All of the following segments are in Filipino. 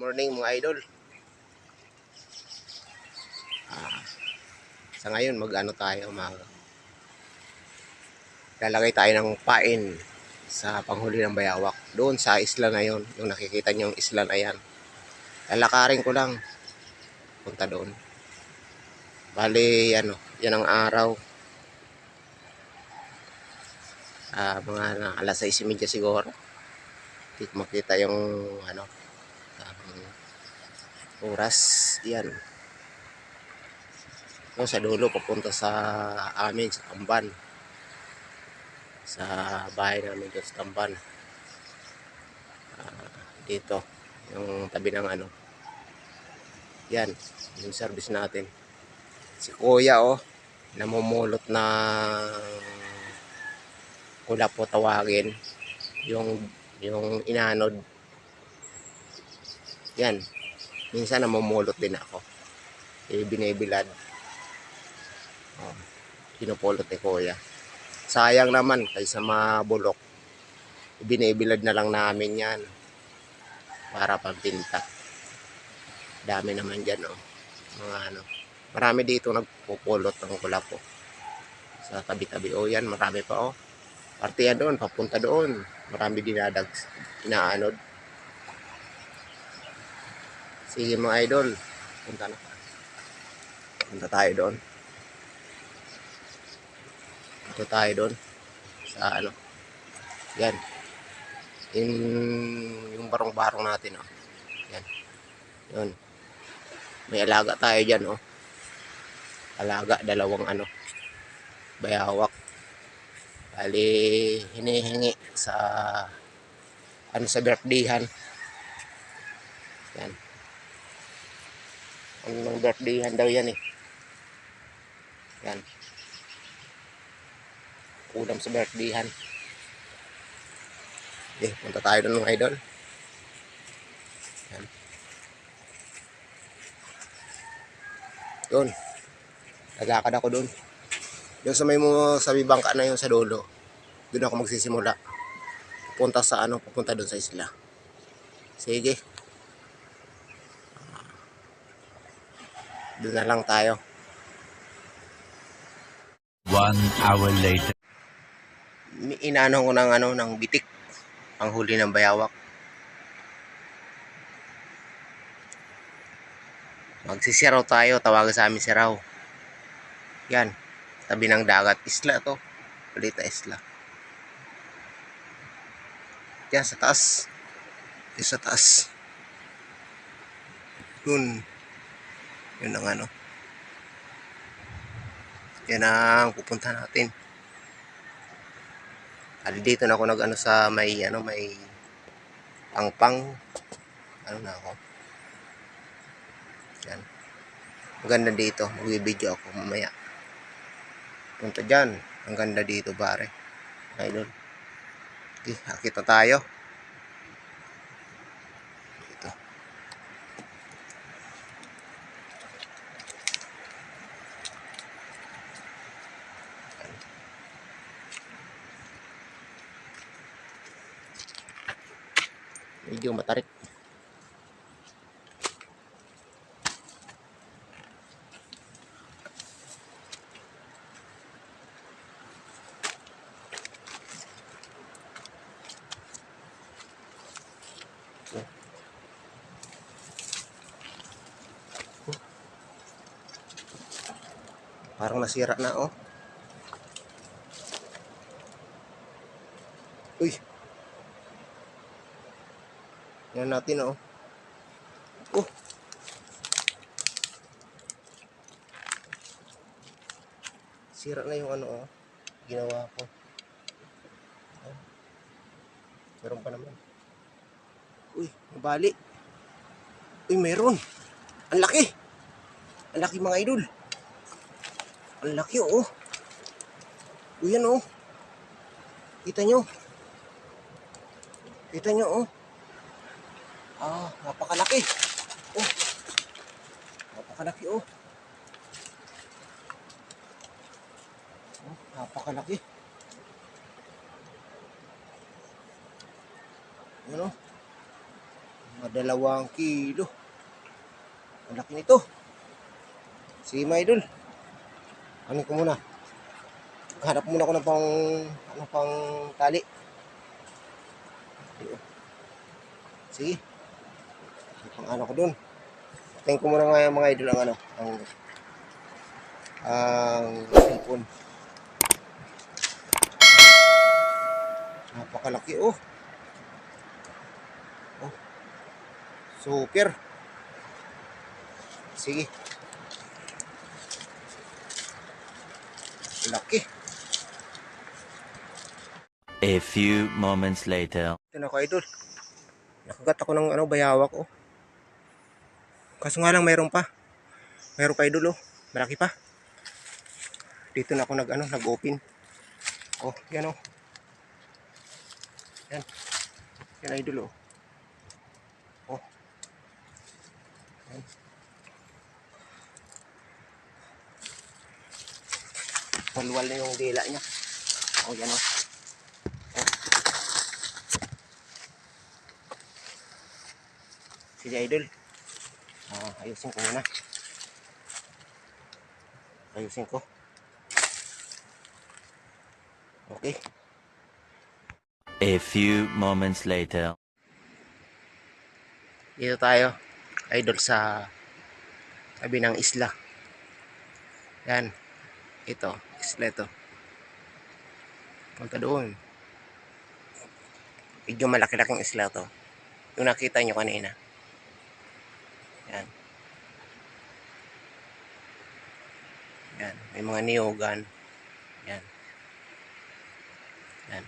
morning mga idol. Ah, sa ngayon mag-ano tayo mag lalagay tayo ng pain sa panghuli ng bayawak. Doon sa isla na yon, yung nakikita niyo yung isla na yan. Lalakarin ko lang punta doon. Bali, ano, yan ang araw. Ah, mga na, alas 6.30 siguro. Hindi makita yung ano, oras. Yan. No, sa dulo, papunta sa amin, sa Tamban. Sa bahay namin doon sa Tamban. Ah, dito, yung tabi ng ano. Yan, yung service natin. Si Kuya, oh, namumulot na kula po tawagin yung yung inanod yan minsan namumulot din ako. Eh, binibilad. Oh, pinupulot ni kuya. Sayang naman kaysa mabulok. Binibilad na lang namin yan. Para pampinta dami naman dyan oh. Mga ano. Marami dito nagpupulot ng kula po. Sa tabi-tabi. Oh yan. Marami pa oh. Parte yan doon, papunta doon. Marami dinadag, inaanod. Sige mga idol, punta na. Punta tayo doon. Punta tayo doon. Sa ano. Yan. In, yung barong-barong natin, oh. Yan. Yun. May alaga tayo dyan, oh. Alaga, dalawang ano. Bayawak. Bali, hinihingi sa ano sa birthdayhan. Yan. Ano ng birthdayhan daw yan eh. Yan. Ulam sa birthdayhan. Okay, punta tayo doon mga idol. Yan. Doon. Nagakad ako doon. Yung sa may mo sa may bangka na yung sa dulo. Doon ako magsisimula. Pupunta sa ano, pupunta doon sa isla. Sige. Doon na lang tayo. One hour later. Inaano ko ng ano, ng bitik. Ang huli ng bayawak. Magsisiraw tayo, tawagan sa amin siraw. Yan, tabi ng dagat. Isla to. Kulit na isla. Yan, sa taas. Yan, sa taas. Yun. Yun ang ano. Yan ang pupunta natin. Ali dito na ako nag ano sa may ano may pangpang ano na ako. Yan. Ang ganda dito. Magbibideo ako mamaya. Punta dyan. Ang ganda dito pare. Idol. Okay, akit na tayo. Medyo matarik. Parang nasira na oh. Yan natin oh. Oh. Sira na yung ano oh. Ginawa ko. Oh. Meron pa naman. Uy, nabali. Uy, meron. Ang laki. Ang laki mga idol. Ang laki oh. Uy, yan oh. Kita nyo. Kita nyo oh. Ah, napakalaki. Oh. Napakalaki oh. Oh, napakalaki. Yan oh. Mga dalawang kilo. Malaki nito. Sige mga idol. Ano ko muna? Hanap muna ako ng pang, ano pang tali. Sige. Pang ano ko dun. Tingin ko muna nga yung mga idol ang ano, ang ang cellphone. Napakalaki oh. Oh. Super. Sige. Laki. A few moments later. Ito na ako, idol. Nakagat ako ng ano, bayawak, oh. Kaso nga lang, mayroon pa. Mayroon pa, idol, oh. Malaki pa. Dito na ako nag, ano, nag-open. Oh, yan, oh. Yan. Yan, idol, oh. Oh. Na yung dila niya. Oh, yan, oh. Sige idol. Ah, ayusin ko muna. Ayusin ko. Okay. A few moments later. Dito tayo. Idol sa tabi ng isla. Yan. Ito. Isla ito. Punta doon. Medyo malaki-laking isla to. Yung nakita nyo kanina. Yan. Yan. May mga niyogan. Yan. Yan.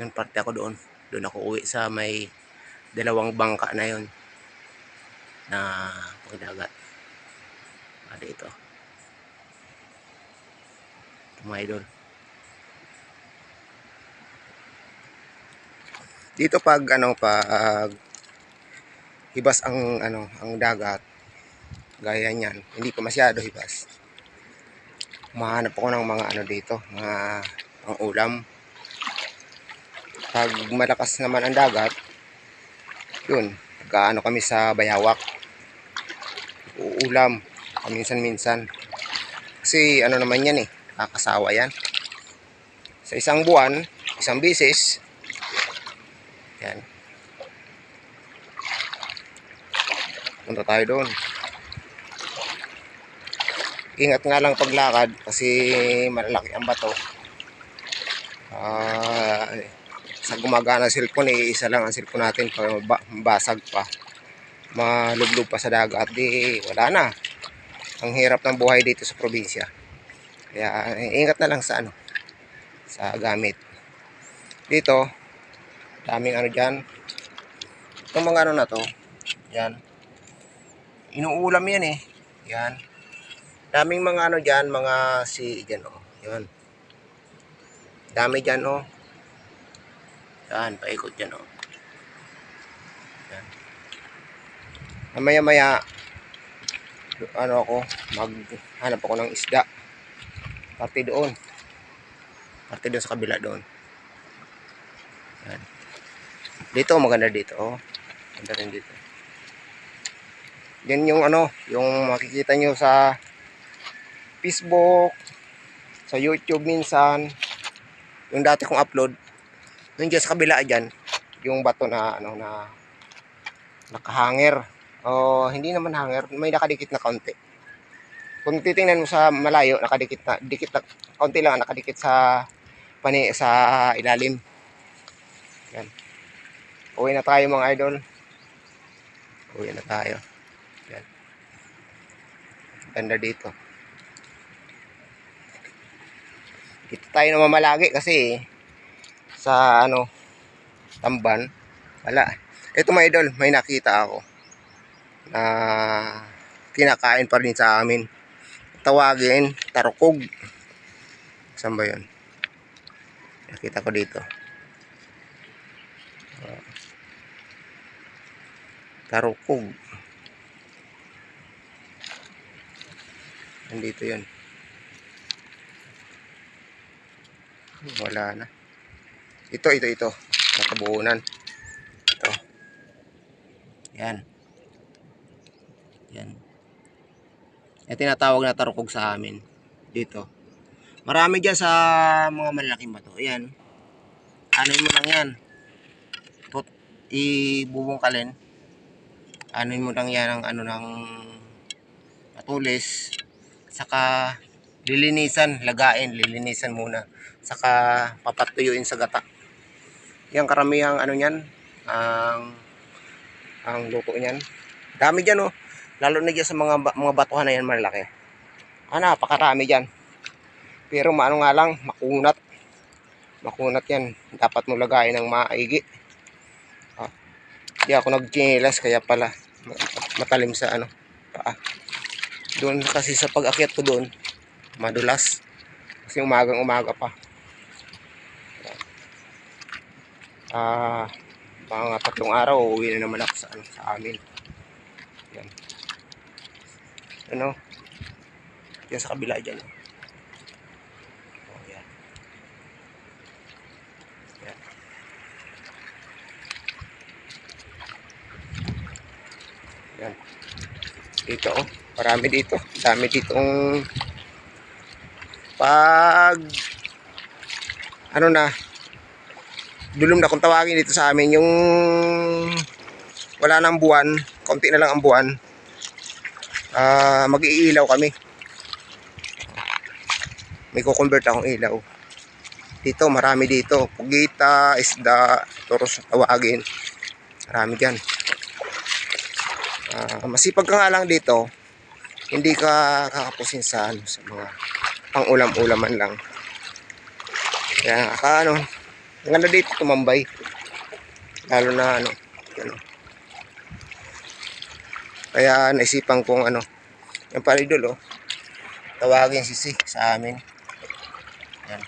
Yung parte ako doon. Doon ako uwi sa may dalawang bangka na yon na pagdagat. Dito. Ito mga idol. Dito pag ano pag hibas ang ano ang dagat gaya niyan, hindi pa masyado hibas. Mahanap ako ng mga ano dito, mga pang ulam. Pag malakas naman ang dagat, yun, ano kami sa bayawak. Uulam, minsan-minsan. Kasi ano naman yan eh, nakakasawa yan. Sa isang buwan, isang bisis, yan. Punta tayo doon. Ingat nga lang paglakad kasi malalaki ang bato. Ah, sa gumagana cellphone eh, isa lang ang cellphone natin pa ba- basag pa. Malublog pa sa dagat di wala na. Ang hirap ng buhay dito sa probinsya. Kaya eh, ingat na lang sa ano sa gamit. Dito, daming ano dyan. Itong mga ano na to, yan. Inuulam yan eh. Yan. Daming mga ano dyan, mga si, dyan oh. Yan. Dami dyan oh. Yan, paikot dyan oh. Yan. Mamaya maya, ano ako, maghanap ako ng isda. Pati doon. Pati doon sa kabila doon. Yan. Dito, maganda dito. Oh. Maganda rin dito. Yan yung ano, yung makikita nyo sa Facebook, sa YouTube minsan. Yung dati kong upload. Yung dyan sa kabila dyan, yung bato na ano na nakahanger. O hindi naman hanger, may nakadikit na kaunti. Kung titingnan mo sa malayo, nakadikit na, dikit na, kaunti lang nakadikit sa pani sa ilalim. Yan. Uwi na tayo mga idol. Uwi na tayo. Yan. Ganda dito. Dito tayo na mamalagi kasi sa ano tamban wala. Ito mga idol, may nakita ako na kinakain pa rin sa amin. Tawagin, tarukog. Saan ba yun? Nakita ko dito. Tarukog. Nandito yun. Wala na. Ito, ito, ito. Nakabuunan. Ito. Yan. Yan. Yan tinatawag na tarukog sa amin. Dito. Marami dyan sa mga malalaking bato. Ayan. Anoin mo lang yan. Ibubungkalin. Anoin mo lang yan ang ano ng matulis. Saka lilinisan, lagain, lilinisan muna. Saka papatuyuin sa gata. Yan karamihang ano niyan, ang ang luto niyan. Dami diyan oh. Lalo na diyan sa mga mga batuhan na yan malaki. Ah, napakarami diyan. Pero maano nga lang, makunat. Makunat yan. Dapat mo lagayin ng maigi. Ah. Di ako nagchinelas kaya pala matalim sa ano. Paa. Doon kasi sa pag-akyat ko doon, madulas. Kasi umagang umaga pa. Ah, mga tatlong araw, uuwi na naman ako sa, ano, sa amin. Yan. Ano? Yan sa kabila dyan. Yan. Dito, oh. Marami dito. Dami ditong pag ano na dulom na kung tawagin dito sa amin yung wala nang buwan konti na lang ang buwan ah mag-iilaw kami may kukonvert akong ilaw dito marami dito pugita, isda toros tawagin marami dyan Ah, masipag ka nga lang dito hindi ka kakapusin sa ano sa mga pang ulam-ulaman lang kaya ka ano ang ganda dito tumambay. Lalo na ano, ano. Kaya naisipan kong ano, yung paridol oh. Tawagin si si sa amin. Yan.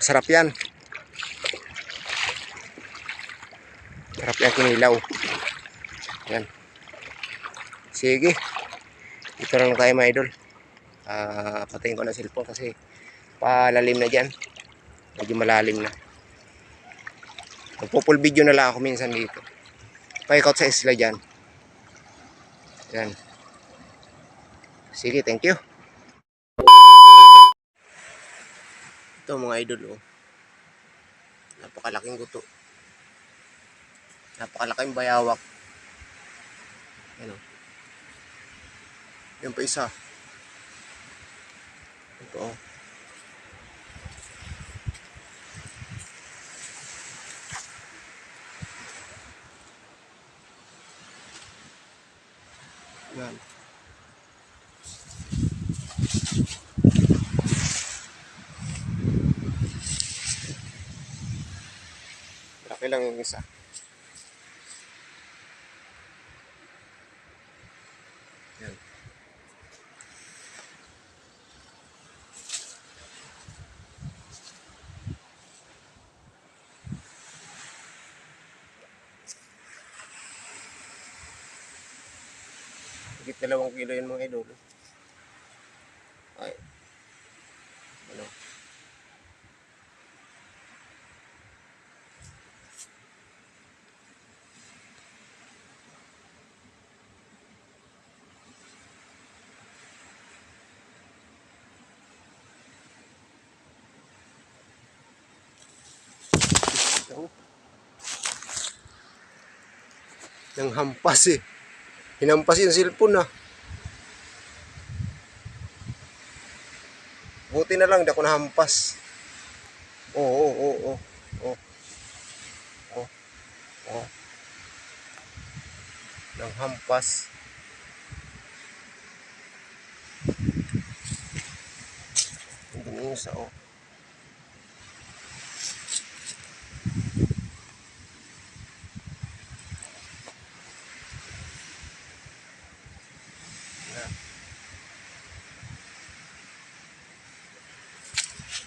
Sarap yan. Sarap yan kinilaw. Yan. Sige. Ito lang tayo mga idol. Ah, patayin ko na cellphone kasi palalim na dyan. Medyo malalim na. Magpo-full video na lang ako minsan dito. Paikot sa isla dyan. Yan. Sige, thank you. Ito mga idol oh. Napakalaking guto. Napakalaking bayawak. Yan oh. Yan pa isa. Ito oh. Yan. Laki lang yung isa. Higit dalawang kilo yun mga idol. Ay. Ano? Nang hampas eh. Hinampas yung cellphone ah. Buti na lang, di ako nahampas. Oo, oo, oo, oo. Oo. Oo. Oo. Nang hampas. Hindi isa, oh.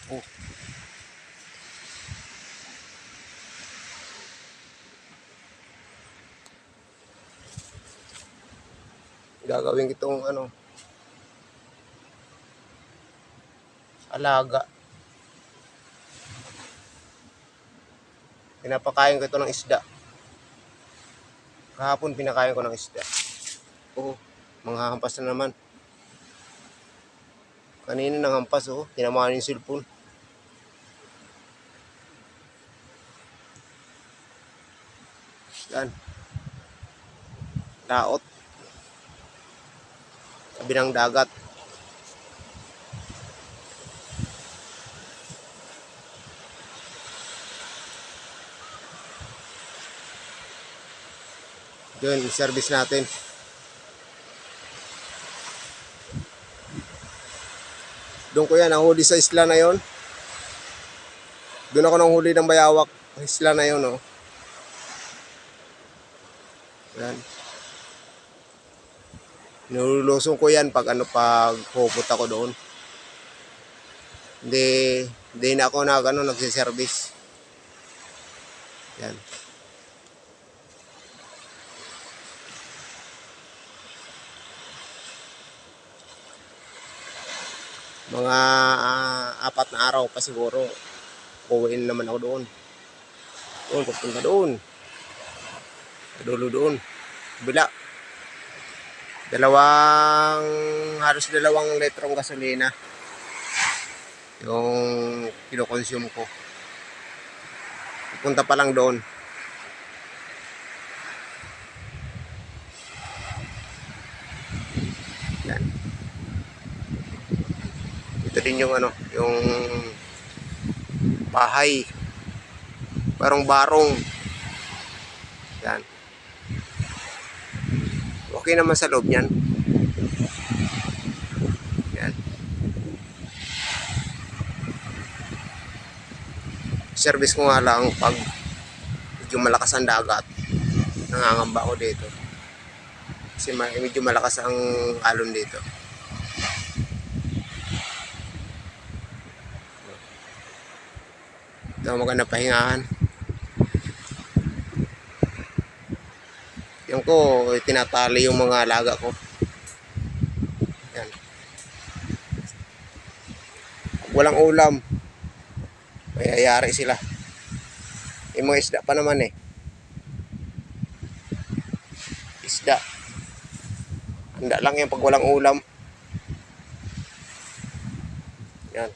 Oh. Gagawin itong ano alaga. Pinapakain ko ito ng isda. Kahapon pinakain ko ng isda. Oo, mga hampas na naman. Kanina nang hampas oh, tinamaan yung cellphone. Yan. Laot. Sabi ng dagat. Yun, service natin. Doon ko yan, nahuli sa isla na yon. Doon ako nahuli ng bayawak. Isla na yon, oh. Yan. Nilulusong ko yan pag ano pag pupunta ko doon. Hindi, hindi na ako na ano, nagsiservice. Yan. Mga ah, apat na araw pa siguro. Uwiin naman ako doon. Doon, pupunta doon. Dulo doon. Bila. Dalawang, halos dalawang litrong gasolina. Yung kinokonsume ko. Pupunta pa lang doon. Yan. Ito din yung ano, yung bahay. Parang barong. Yan. Okay naman sa loob niyan. Yan. Service ko nga lang pag medyo malakas ang dagat. Nangangamba ako dito. Kasi medyo malakas ang alon dito. Ito maganda pahingahan. Ko, tinatali yung mga alaga ko. Yan. Walang ulam, mayayari sila. Yung mga isda pa naman eh. Isda. Handa lang yan pag walang ulam. Yan.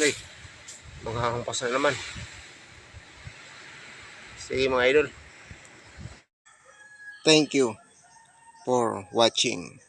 Okay. Maghahampas na naman. Sige mga idol. Thank you for watching.